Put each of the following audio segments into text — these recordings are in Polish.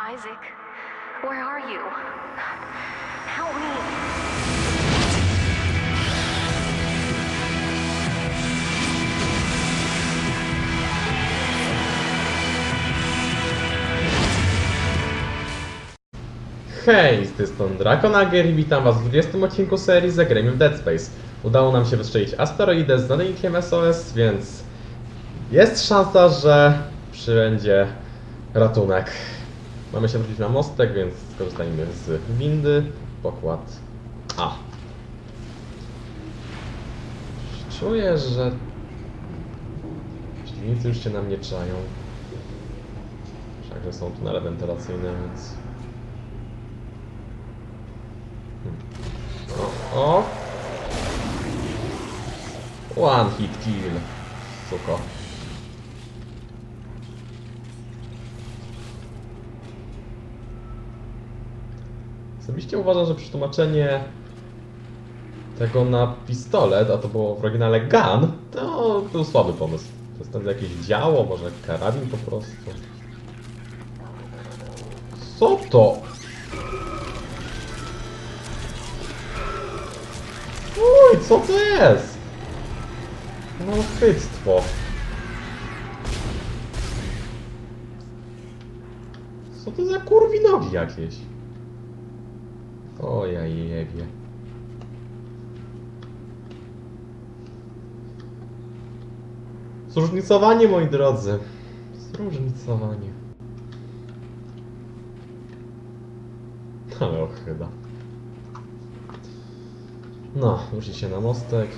Isaac, where are you? Help me. Hej, z tej strony Drakonager i witam was w 20 odcinku serii Zagrajmy w Dead Space. Udało nam się wystrzelić asteroidę z nadajnikiem SOS, więc jest szansa, że przybędzie ratunek. Mamy się wrócić na mostek, więc skorzystajmy z windy. Pokład A. Czuję, że przeciwnicy już się na mnie czają. Wszakże są tunele wentylacyjne, więc O, o. One hit kill. Suko. Osobiście uważam, że przetłumaczenie tego na pistolet, a to było w oryginale gun, to był słaby pomysł. To jest tam jakieś działo, może karabin po prostu. Co to? Uj, co to jest? No chyctwo. Co to za kurwinogi jakieś? Ja jebie. Zróżnicowanie, moi drodzy. Zróżnicowanie. Ale ochyda. No, ruszyć się na mostek.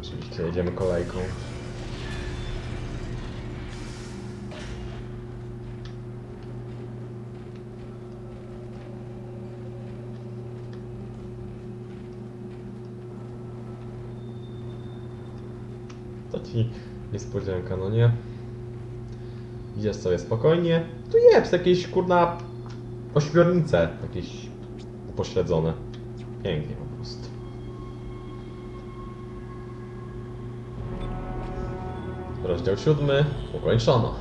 Oczywiście jedziemy kolejką. To ci niespodzianka, no nie? Idziesz sobie spokojnie. Tu jest jakieś kurna ośmiornice, jakieś upośledzone. Pięknie po prostu. Rozdział siódmy ukończono.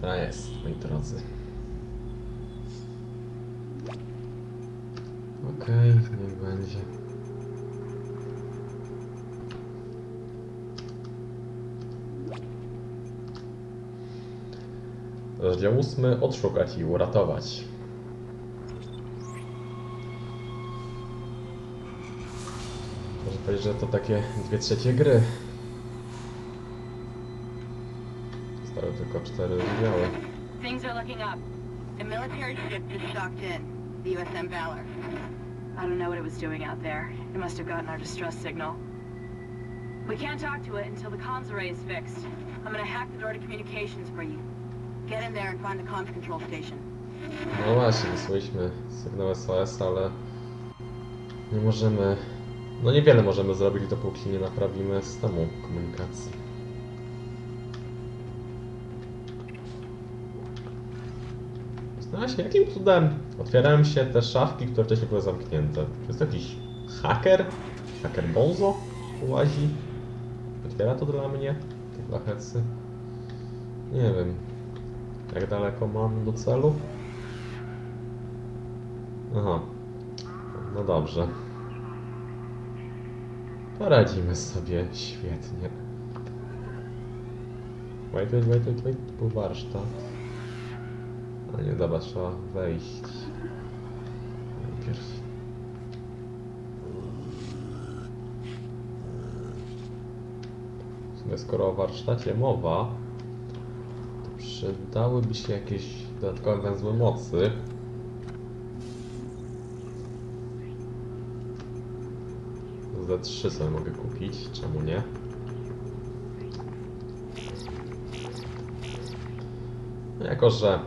To jest, moi drodzy. Okej, niech będzie. Rozdział ósmy odszukać i uratować. Można powiedzieć, że to takie dwie trzecie gry. Zostały tylko cztery rozdziały. Things are looking up. A military ship just docked in, the USM Valor. I don't know what it was doing out there. It must have gotten our distress signal. We can't talk to it until the comms array is fixed. I'm gonna hack the door to communications for you. Get in there and find the control station. No właśnie, wysłaliśmy sygnał SOS, ale nie możemy. No niewiele możemy zrobić, dopóki nie naprawimy systemu komunikacji. Zastanawiam się, jakim cudem otwierają się te szafki, które wcześniej były zamknięte. Jest jakiś haker? Haker Bonzo łazi? Otwiera to dla mnie? Te blachetsy? Nie wiem. Jak daleko mam do celu? Aha. No dobrze. Poradzimy sobie świetnie. Wait, wait, wait, wait, wait. Tu był warsztat. A nie, dobra, trzeba wejść. Najpierw. W sumie skoro o warsztacie mowa, przydałyby się jakieś dodatkowe węzły mocy. Z3 sobie mogę kupić, czemu nie? No jako, że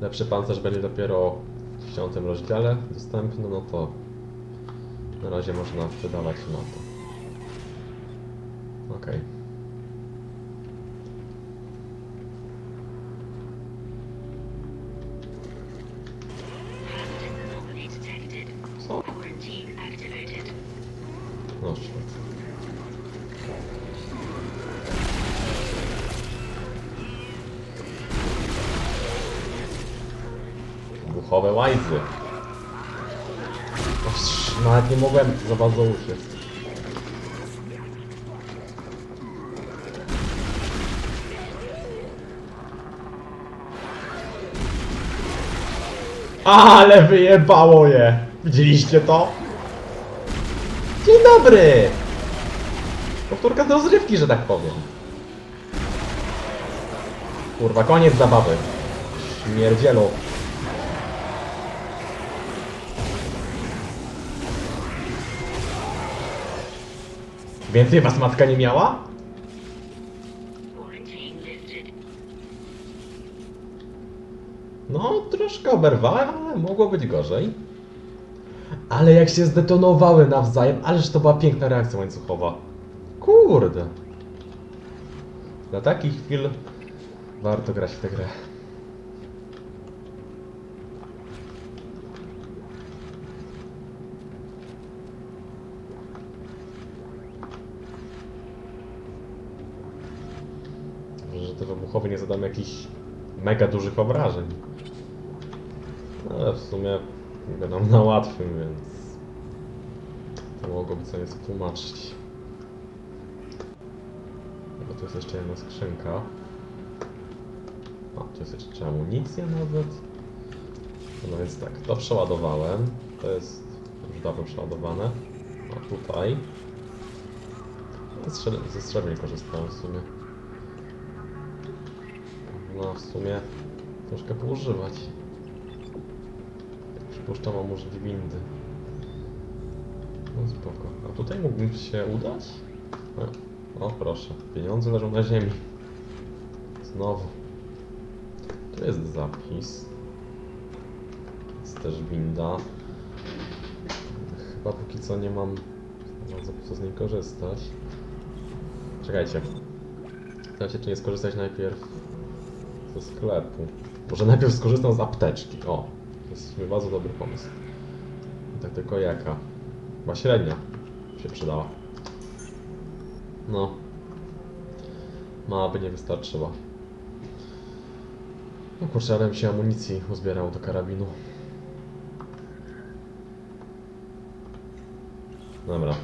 lepszy pancerz będzie dopiero w 10 rozdziale dostępny, no to na razie można wydawać na to. Okej. Co? Bardzo uciec. Ale wyjebało je! Widzieliście to? Dzień dobry! Powtórka z rozrywki, że tak powiem. Kurwa, koniec zabawy. Śmierdzielu. Więcej was matka nie miała? No, troszkę oberwałem, ale mogło być gorzej. Ale jak się zdetonowały nawzajem, ależ to była piękna reakcja łańcuchowa. Kurde. Dla takich chwil warto grać w tę grę. Wybuchowe nie zadamy jakichś mega dużych obrażeń. No, Ale w sumie gadam na łatwym, więc to mogłoby nieco tłumaczyć. Bo tu jest jeszcze jedna skrzynka. O, tu jest jeszcze amunicja nawet. No więc tak, to przeładowałem. To jest już dawno przeładowane. A tutaj. Ze strzel- Ze strzelbin korzystałem w sumie. No w sumie troszkę poużywać. Przypuszczam, a może windy. No spoko. A tutaj mógłbym się udać? O, o proszę, pieniądze leżą na ziemi. Znowu. Tu jest zapis. Jest też winda. Chyba póki co nie mam co z niej korzystać. Czekajcie. Się, czy nie skorzystać najpierw ze sklepu. Może najpierw skorzystam z apteczki. O, to jest bardzo dobry pomysł. I tak tylko jaka? Chyba średnia się przydała. No. Mała by nie wystarczyła. No kurczę, ale się amunicji uzbierało do karabinu. Dobra.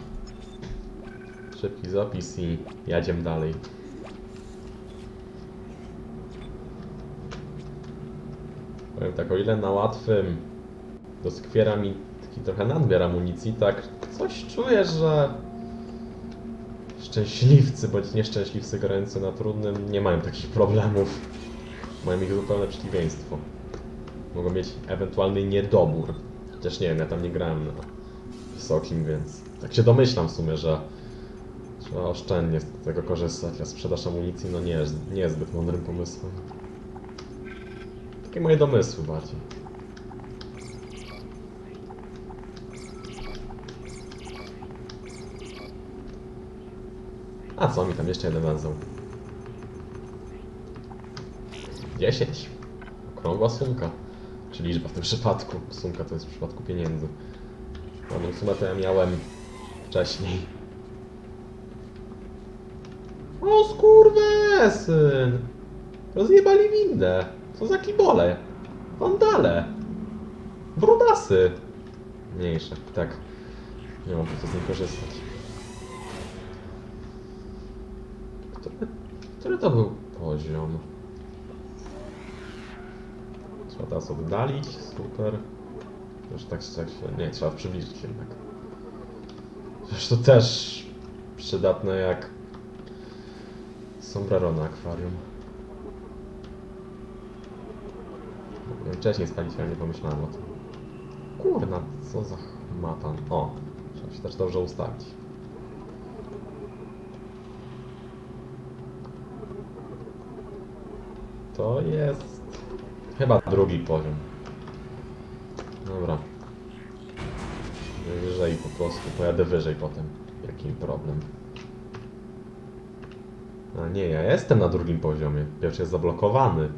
Szybki zapis i jadziem dalej. Powiem tak, o ile na łatwym doskwiera mi taki trochę nadmiar amunicji, tak coś czuję, że szczęśliwcy bądź nieszczęśliwcy grający na trudnym nie mają takich problemów. Mają ich zupełne przeciwieństwo. Mogą mieć ewentualny niedobór. Chociaż nie wiem, ja tam nie grałem na wysokim, więc tak się domyślam w sumie, że trzeba oszczędnie z tego korzystać, a sprzedaż amunicji no nie jest, nie jest zbyt mądrym pomysłem. Takie moje domysły bardziej. A co mi tam jeszcze jeden węzeł? 10. Okrągła sumka. Czy liczba w tym przypadku. Sumka to jest w przypadku pieniędzy. Ładną sumę to ja miałem wcześniej. O skurwesyn! Rozjebali windę. Co za kibole? Wandale. Brudasy. Mniejsze, tak. Nie mam po z nich korzystać. Który, który to był poziom? Trzeba teraz oddalić, super. Już tak, tak się... Nie, trzeba przybliżyć jednak. Zresztą też przydatne jak sombrero na akwarium. Mogłem wcześniej spalić, ale nie pomyślałem o tym. Kurna, co za matan. O, trzeba się też dobrze ustawić. To jest chyba drugi poziom. Dobra. Wyżej po prostu, pojadę wyżej potem. Jaki problem. A nie, ja jestem na drugim poziomie. Pierwszy jest zablokowany.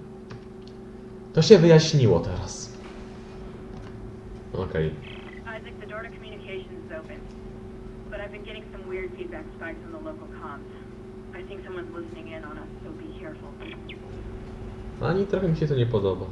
To się wyjaśniło teraz. Okej. Isaac, the door to communications is open. But I've been getting some weird feedback spikes on the local comms. I think someone's listening in on us, so be careful. Ani trochę mi się to nie podoba.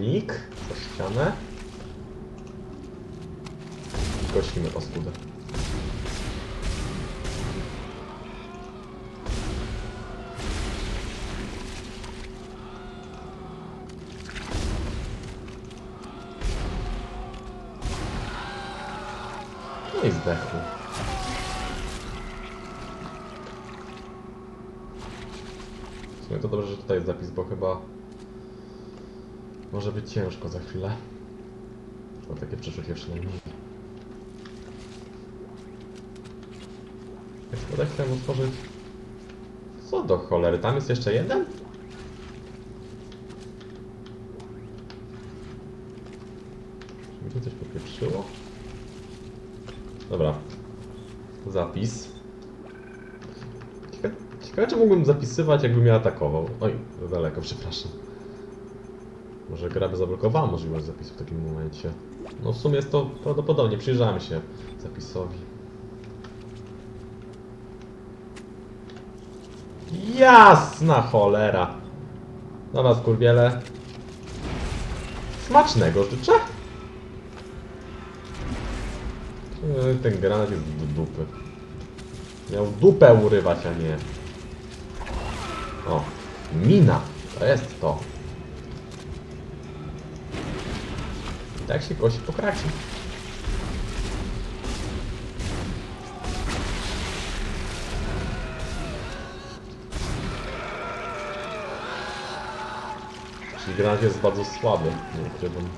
Unik. Za ścianę. Kosimy paskudę. No i zdechł. W sumie to dobrze, że tutaj jest zapis, bo chyba może być ciężko za chwilę. To takie przeczucie przynajmniej. Jak wodę chciałem otworzyć... Co do cholery, tam jest jeszcze jeden? Czy mi tu coś popieprzyło? Dobra. Zapis. Ciekawe, ciekawe czy mógłbym zapisywać, jakbym mnie atakował. Oj, daleko, przepraszam. Może gra by zablokowała możliwość zapisu w takim momencie. No w sumie jest to prawdopodobnie, przyjrzałem się zapisowi. Jasna cholera! Dobra, skurwiele. Smacznego życzę. E, Ten granat jest do dupy. Miał dupę urywać, a nie... O, mina. To jest to. Tak się kosi po kracie. Czyli granat jest bardzo słaby, nie ukrywam.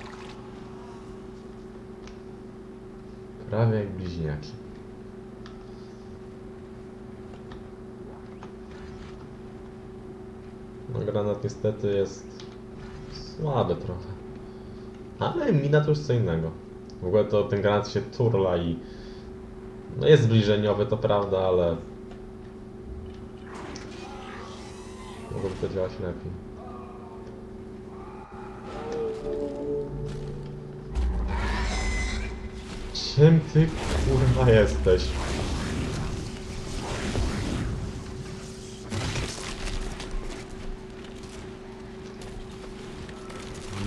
Prawie jak bliźniaki. No granat niestety jest słaby trochę. Ale mina to już co innego. W ogóle to ten granat się turla i... No jest zbliżeniowy, to prawda, ale... Mogłoby to działać lepiej. Czym ty kurwa jesteś?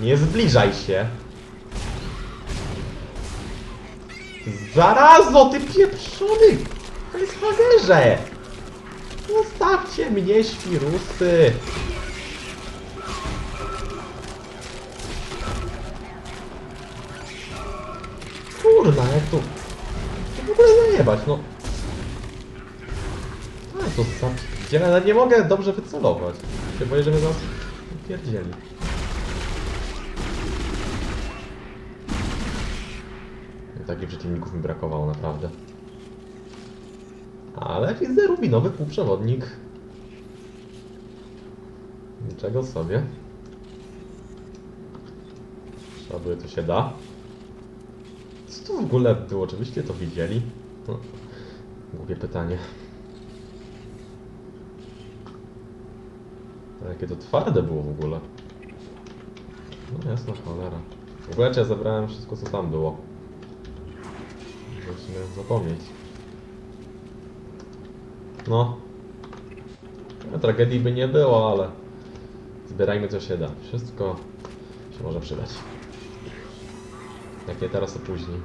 Nie zbliżaj się. Zarazo, ty pieprzony! Facehagerze! Zostawcie mnie, świrusy! Kurna, jak tu... To w ogóle zajebać, no. A, to sam... Ja nie mogę dobrze wycelować. Się boję, że mnie zaraz pierdzieli. Takich przeciwników mi brakowało naprawdę. Ale widzę rubinowy półprzewodnik. Niczego sobie. Szabły to się da. Co to w ogóle było? Czy byście to widzieli? No, głupie pytanie. Ale jakie to twarde było w ogóle. No jasna cholera. W ogóle ja zabrałem wszystko co tam było. Musimy zapomnieć. No. No, Tragedii by nie było, ale zbierajmy co się da. Wszystko się może przydać. Jak nie teraz, to później.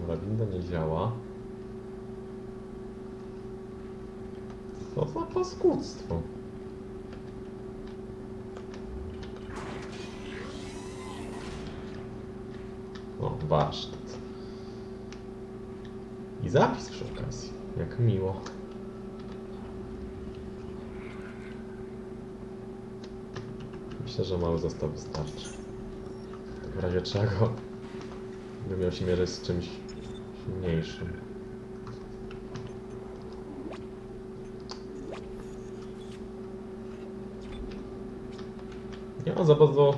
Dobra, winda nie działa. Co za paskudztwo. O, warsztat. I zapis przy okazji. Jak miło. Myślę, że mały zestaw wystarczy. W razie czego bym miał się mierzyć z czymś mniejszym. Nie mam za bardzo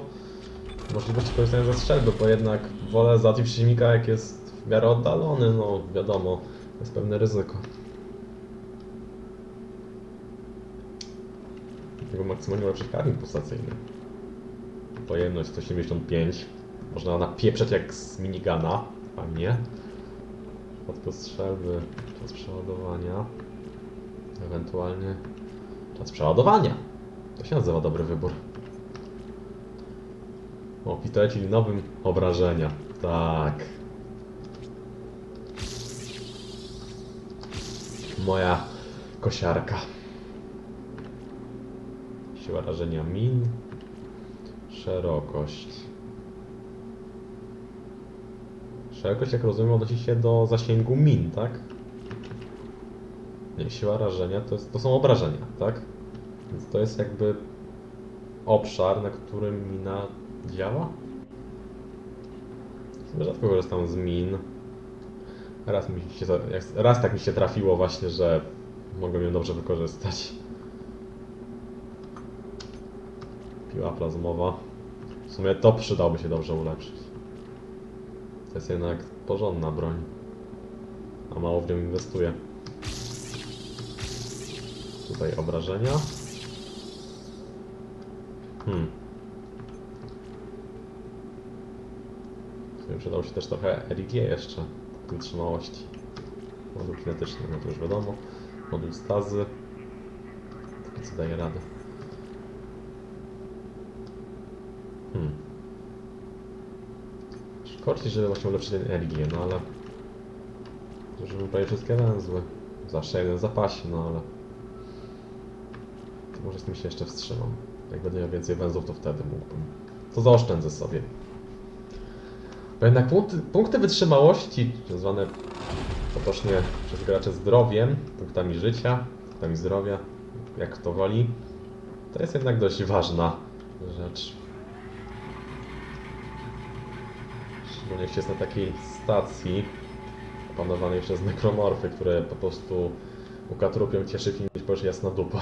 możliwości korzystania ze strzelby, bo jednak wolę załatwić przeciwnika jak jest w miarę oddalony, no wiadomo, jest pewne ryzyko. Dlatego maksymalnie ulepszyć karnik pulsacyjny. Pojemność 175. Można napieprzać jak z minigana. Fajnie. przypadku strzelby czas przeładowania. Ewentualnie czas przeładowania. To się nazywa dobry wybór. O, pistolecik nowym obrażenia. Tak. Moja kosiarka. Siła rażenia min. Szerokość. Szerokość, jak rozumiem, odnosi się do zasięgu min, tak? Nie, siła rażenia to, jest, to są obrażenia, tak? Więc to jest jakby obszar, na którym mina działa? Rzadko korzystam z min. Raz, mi się, raz tak mi się trafiło właśnie, że mogłem ją dobrze wykorzystać. Piła plazmowa. W sumie to przydałoby się dobrze ulepszyć. To jest jednak porządna broń. A mało w nią inwestuję. Tutaj obrażenia. Hmm. W sumie przydał się też trochę RIG jeszcze. Wytrzymałości. Moduł kinetyczny, no to już wiadomo. Moduł stazy. Co daje radę. Hmm. Szkodzi, żeby właśnie ulepszyć energię, no ale... Zużyłem prawie wszystkie węzły. Zawsze jeden zapasie, no ale... To może z tym się jeszcze wstrzymam. Jak będę miał więcej węzłów, to wtedy mógłbym. To zaoszczędzę sobie. Bo jednak punkty, punkty wytrzymałości, zwane potocznie przez gracze zdrowiem, punktami życia, punktami zdrowia, jak kto woli, to jest jednak dość ważna rzecz. Szczególnie jeśli jest na takiej stacji opanowanej przez nekromorfy, które po prostu ukatrupią cię szybciej niż powiesz jasna dupa.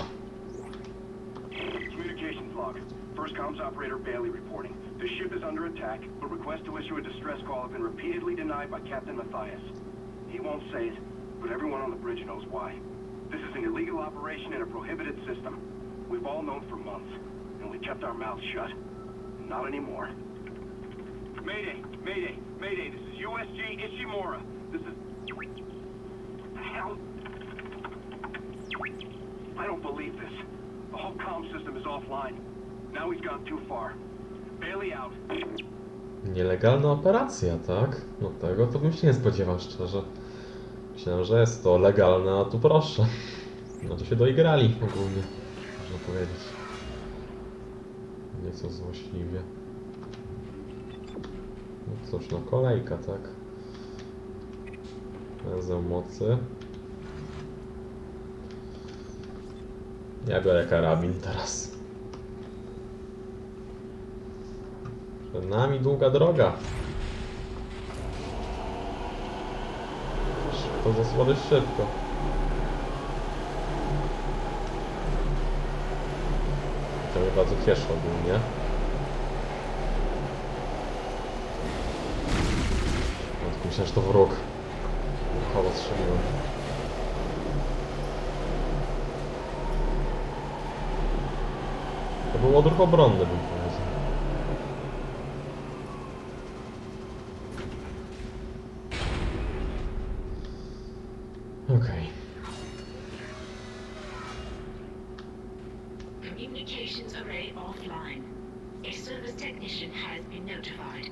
Communications log. First comms operator Bailey reporting. The ship is under attack, but requests to issue a distress call have been repeatedly denied by Captain Matthias. He won't say it, but everyone on the bridge knows why. This is an illegal operation in a prohibited system. We've all known for months, and we kept our mouths shut. Not anymore. Mayday! Mayday! Mayday! This is USG Ishimura. This is... What The hell? I don't believe this. The whole comm system is offline. Now he's gone too far. Nielegalna operacja, tak? No tego to bym się nie spodziewał, szczerze. Myślałem, że jest to legalne, a tu proszę. No to się doigrali ogólnie, można powiedzieć. Nieco złośliwie. No cóż, no kolejka, tak? Węzeł mocy. Ja biorę karabin teraz. Przed nami długa droga. To dość szybko. To mnie bardzo cieszy ogólnie. Myślałem, że to wróg. Chowo strzeliłem. To był odruch obronny, bym powiedział. Okej. Communications array offline. A service technician has been notified.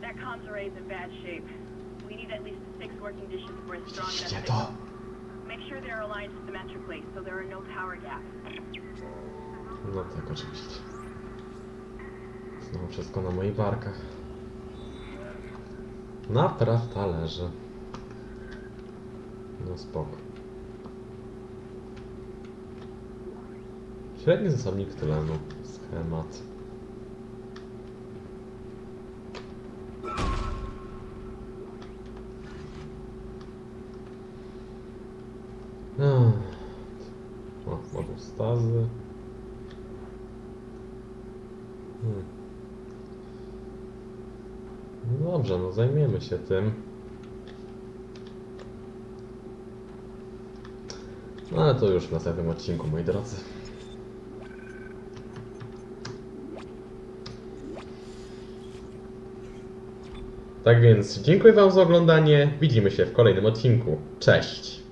That comms array is in bad shape. We need at least six working dishes for a strong. Make sure they're aligned symmetrically so there are no power gaps. No tak, oczywiście. Znowu wszystko na moich barkach. Napraw talerze. No spoko. Średni zasobnik tlenu. Schemat. O, moduł stazy. Hmm. No dobrze, no zajmiemy się tym. No ale to już w następnym odcinku, moi drodzy. Tak więc dziękuję Wam za oglądanie. Widzimy się w kolejnym odcinku. Cześć!